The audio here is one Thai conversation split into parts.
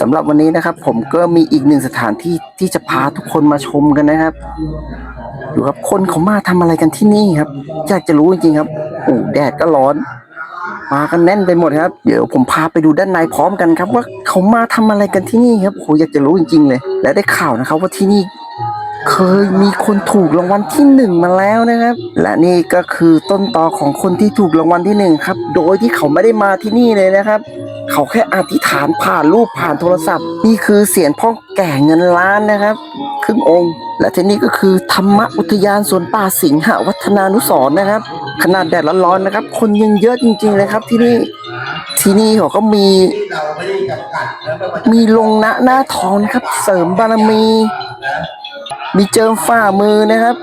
สำหรับวันนี้นะครับ ผมก็มีอีกหนึ่งสถานที่ที่จะพาทุกคนมาชมกันนะครับดูครับคนเขามาทำอะไรกันที่นี่ครับอยากจะรู้จริงๆครับโอ้แดดก็ร้อน มากันแน่นไปหมดครับ เดี๋ยวผมพาไปดูด้านในพร้อมกันครับ ว่าเขามาทำอะไรกันที่นี่ครับโหอยากจะรู้จริง ๆ เลย และได้ข่าวนะครับว่าที่นี่เคยมีคนถูกรางวัลที่หนึ่งมาแล้วนะครับ และนี่ก็คือต้นตอของคนที่ถูกรางวัลที่หนึ่งครับ โดยที่เขาไม่ได้มาที่นี่เลยนะครับ เขาแค่อธิษฐานผ่านรูปผ่านโทรศัพท์ นี่คือเสียงพ่อแก่เงินล้านนะครับ ครึ่งองค์ และที่นี่ก็คือธรรมอุทยานสวนป่าสิงหวัฒนานุสรณ์นะครับ ขนาดแดดร้อนๆนะครับ คนยังเยอะจริง ๆ เลยครับ ที่นี่ที่นี่เขาก็มี มีลงณหน้าทองนครับ เสริมบารมี มีเจิมฝ่ามือนะครับ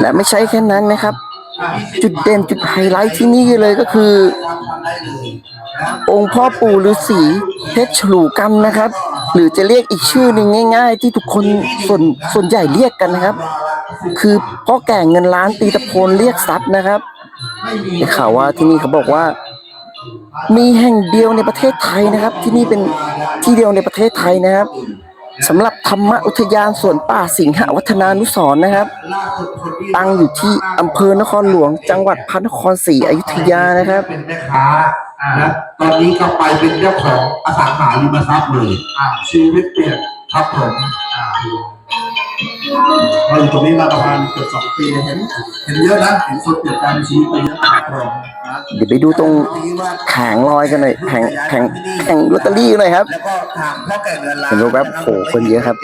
และไม่ใช่แค่นั้นนะครับ จุดเด่นจุดไฮไลท์ที่นี่เลยก็คือ องค์พ่อปู่ฤาษีเพชรฉลูกันนะครับ หรือจะเรียกอีกชื่อหนึ่งง่าย ๆ ที่ทุกคนส่วนส่วนใหญ่เรียกกันนะครับ คือพ่อแก่เงินล้านตีตะโพนเรียกทรัพย์นะครับข่าวว่าที่นี่เขาบอกว่า มีแห่งเดียวในประเทศไทยนะครับ ที่นี่เป็นที่เดียวในประเทศไทยนะครับ สำหรับธรรมอุทยานสวนป่าสิงหวัฒนานุสรณ์นะครับล่าสุดคนที่ตั้งอยู่ที่อำเภอนครหลวง จังหวัดพระนครศรีอยุธยานะครับ เป็นแม่ค้านะตอนนี้ก็ไปเป็นเจ้าของอสังหาริมทรัพย์เลยชีวิตเปลี่ยนครับผมเราอยู่ตรงนี้มาประมาณเกือบสองปีเห็น เห็นเยอะนะ เห็นคนเปลี่ยนแปลงชีวิตไปเยอะครับผมนะ เดี๋ยวไปดูตรงแผงลอยกันหน่อยแผงแผงแผงลอตเตอรี่หน่อยครับเห็นว่าแบบโหคนเยอะครับ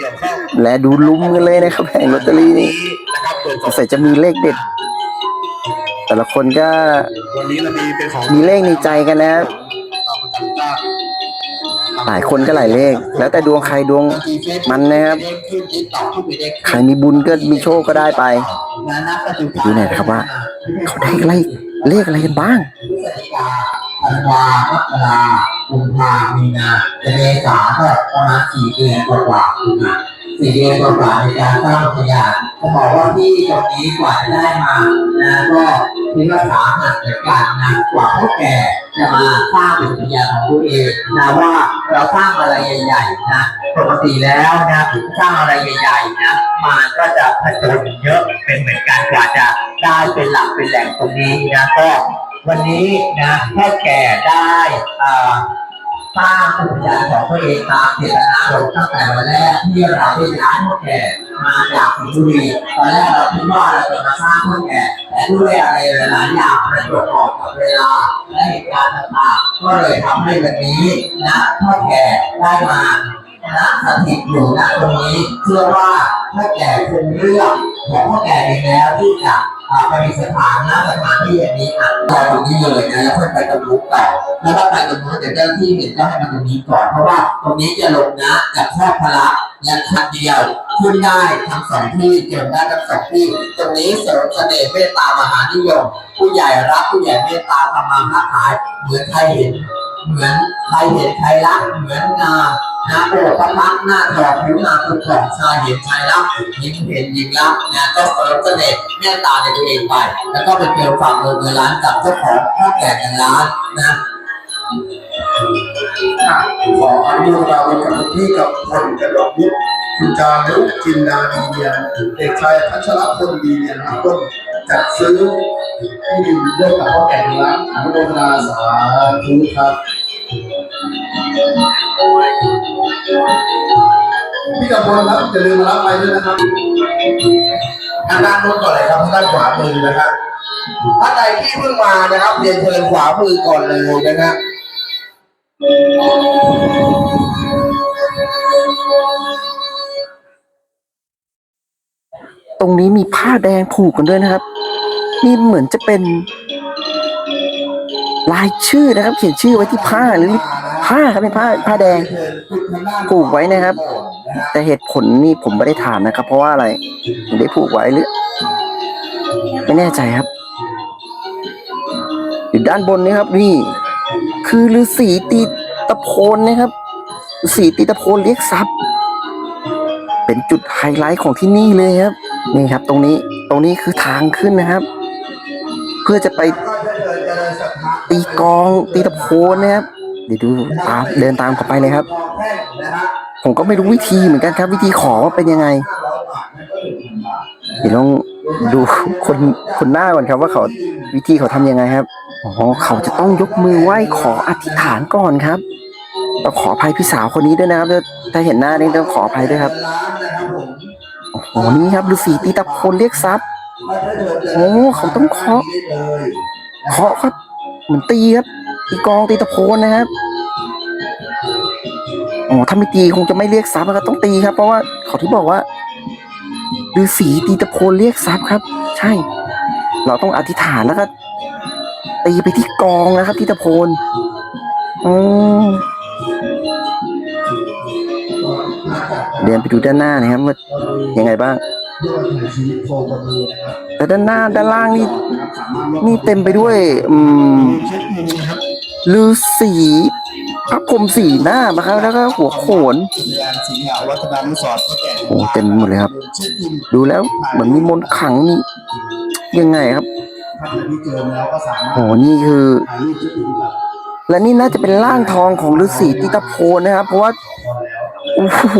และดูลุ้มกันเลยนะครับแผงลอตเตอรี่นี่นะครับเปิดสงสัยจะมีเลขเด็ด แต่ละคนก็วันนี้เรามีเป็นของมีเลขในใจกันนะครับหลายคนก็หลายเลข แล้วแต่ดวงใครดวงมันนะครับ ใครมีบุญก็มีโชคก็ได้ไปดูหน่อยนะครับว่า เขาได้อะไร เลขอะไรกันบ้างธันวามกรากุมภามีนาเมษาก็ประมาณสี่เดือนกว่าๆคือสี่เดือนกว่าๆในการสร้างพยาน จะบอกว่าที่ตรงนี้กว่าจะได้มานะก็คิดว่าสาหัสเหมือนกันนะกว่าพ่อแก่จะมาสร้างเป็นพยาของตัวเองนะว่าเราสร้างอะไรใหญ่ๆนะปกติแล้วนะสร้างอะไรใหญ่ๆนะมันก็จะผจญเยอะเป็นเหมือนกันกว่าจะได้เป็นหลักเป็นแหล่งตรงนี้นะก็วันนี้นะพ่อแก่ได้อ่อ สร้างอุทยานของตัวเองตามเจตนารมณ์ตั้งแต่วันแรกที่เราได้ย้ายพ่อแก่มาจากสิงห์บุรีตอนแรกเราคิดว่าเราจะมาสร้างพ่อแก่แต่ด้วยอะไรหลายอย่างมันประกอบกับเวลาและเหตุการณ์ต่างๆก็เลยทำให้วันนี้นะพ่อแก่ได้มาณสถิตอยู่ณตรงนี้เชื่อว่าพ่อแก่คงเลือกของพ่อแก่เองแล้วที่จะ อ่าไปสถานนะสถานที่อย่างนี้อะรอตรงนี้เลยนะแล้วค่อยไปตรงนู้นต่อแล้วก็ไปตรงนู้นเดี๋ยวเจ้าหน้าที่เห็นก็ให้มาตรงนี้ก่อนเพราะว่าตรงนี้จะลงนะกับแค่พละและคันเดียวขึ้นได้ทั้งสองที่เจอได้ทั้งสองที่ ตรงนี้เสริมเสน่ห์เมตตามหานิยม ผู้ใหญ่รักผู้ใหญ่เมตตาทำมาค้าขายเหมือนใครเห็น เหมือนใครเห็นใครรักเหมือนงา นะโอ้พระพักหน้าทองผิวหน้าตุกของชายเห็นชายรักยิ้มเห็นยิ้มรักนะก็เสริมเสน่ห์เมตตาในตัวเองไป แล้วก็ไปเกี่ยวฝากเงินเงินล้านกับเจ้าของพ่อแก่เงินล้านนะขออนุโมทนาบุญกับพี่กับคนกระดกยุทธคุณจารุจินดาดีเนียนเด็กชายพัชรพลดีเนียนครับต้นจัดซื้อที่ดินด้วยกับพ่อแก่ร้านอนุโมทนาสาธุครับ พี่กับพลครับอย่าลืมมารับไปด้วยนะครับทางด้านนู้นก่อนเลยครับทางด้านขวามือนะครับท่านใดที่เพิ่งมานะครับเรียนเชิญขวามือก่อนเลยนะครับตรงนี้มีผ้าแดงผูกกันด้วยนะครับ นี่เหมือนจะเป็น ลายชื่อนะครับ เขียนชื่อไว้ที่ผ้าหรือ ผ้าครับเป็นผ้าผ้าแดงผูกไว้นะครับ แต่เหตุผลนี่ผมไม่ได้ถามนะครับ เพราะว่าอะไรถึงได้ผูกไว้หรือ ไม่แน่ใจครับอยู่ด้านบนนี้ครับนี่คือฤาษีตีตะโพนนะครับฤาษีตีตะโพนเรียกทรัพย์ เป็นจุดไฮไลท์ของที่นี่เลยครับ นี่ครับ ตรงนี้ตรงนี้คือทางขึ้นนะครับ เพื่อจะไปตีกองตีตะโพนนะครับ ดี๋ยวดูตามเดินตามเขาไปเลยครับ ผมก็ไม่รู้วิธีเหมือนกันครับ วิธีขอว่าเป็นยังไงอย่าทเดี๋ยวลองดูคนคนหน้าก่อนครับ ว่าเขาวิธีเขาทำยังไงครับอ๋อเขาจะต้องยกมือไหว้ขออธิษฐานก่อนครับต้องขออภัยพี่สาวคนนี้ด้วยนะครับ ถ้าเห็นหน้านี่ต้องขออภัยด้วยครับโอ้โหนี่ครับฤาษีตีตะโพนเรียกทรัพย์โอ้เขาต้องเคาะเคาะครับเหมือนตีครับ ตีกองตีตะโพนนะครับโอ้ถ้าไม่ตีคงจะไม่เรียกทรัพย์นะครับต้องตีครับ เพราะว่าเขาที่บอกว่าฤาษีตีตะโพนเรียกทรัพย์ครับ ใช่ เราต้องอธิษฐานแล้วก็ตีไปที่กองนะครับ ที่ตะโพนอืมเดินไปดูด้านหน้านะครับว่ายังไงบ้างแต่ด้านหน้าด้านล่างนี่นี่เต็มไปด้วย อืม เช็คเงินนะครับฤาษีพระพรหมสีหน้านะครับ แล้วก็หัวโขนโอ้เต็มหมดเลยครับ ดูแล้วเหมือนมีมนต์ขลังนี่ยังไงครับถ้าใครที่เจอแล้วก็สามารถโอ้นี่คือ และนี่น่าจะเป็นร่างทองของฤาษีติตะโพนนะครับ เพราะว่าโอ้โห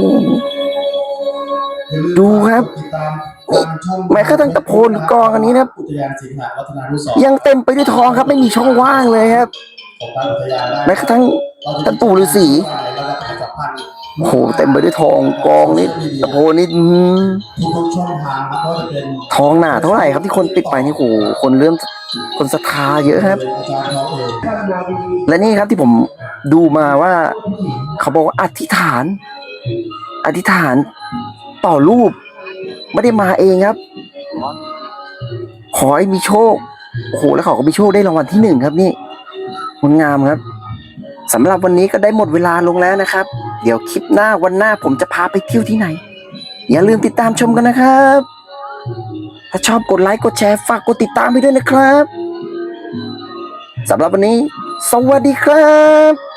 ดูครับติดตามทางช่องแม้กระทั่งตะโพนหรือกลองอันนี้นะครับอุทยานสิงหาวัฒนานุสรณ์ยังเต็มไปด้วยทองครับไม่มีช่องว่างเลยครับของทางอุทยานได้แม้กระทั่งท่านปู่ฤาษีเราจะประชาสัมพันธ์โอ้โหเต็มไปด้วยทองกองนี่ตะโพนนี่อืมทุกๆช่องทางครับก็จะเป็นทองหนาเท่าไหร่ครับที่คนปิดไปนี่โอ้โหคนเริ่มคนศรัทธาเยอะครับอาจารย์เขาเองและนี่ครับที่ผมดูมาว่า เขาบอกว่าอธิษฐาน อธิษฐาน ต่อรูป ไม่ได้มาเองครับ ขอให้มีโชคโอ้โหแล้วเขาก็มีโชคได้รางวัลที่หนึ่งครับนี่งดงามครับสำหรับวันนี้ก็ได้หมดเวลาลงแล้วนะครับ เดี๋ยวคลิปหน้าวันหน้าผมจะพาไปเที่ยวที่ไหน อย่าลืมติดตามชมกันนะครับ ถ้าชอบกดไลค์กดแชร์ฝากกดติดตามไปด้วยนะครับสำหรับวันนี้ สวัสดีครับ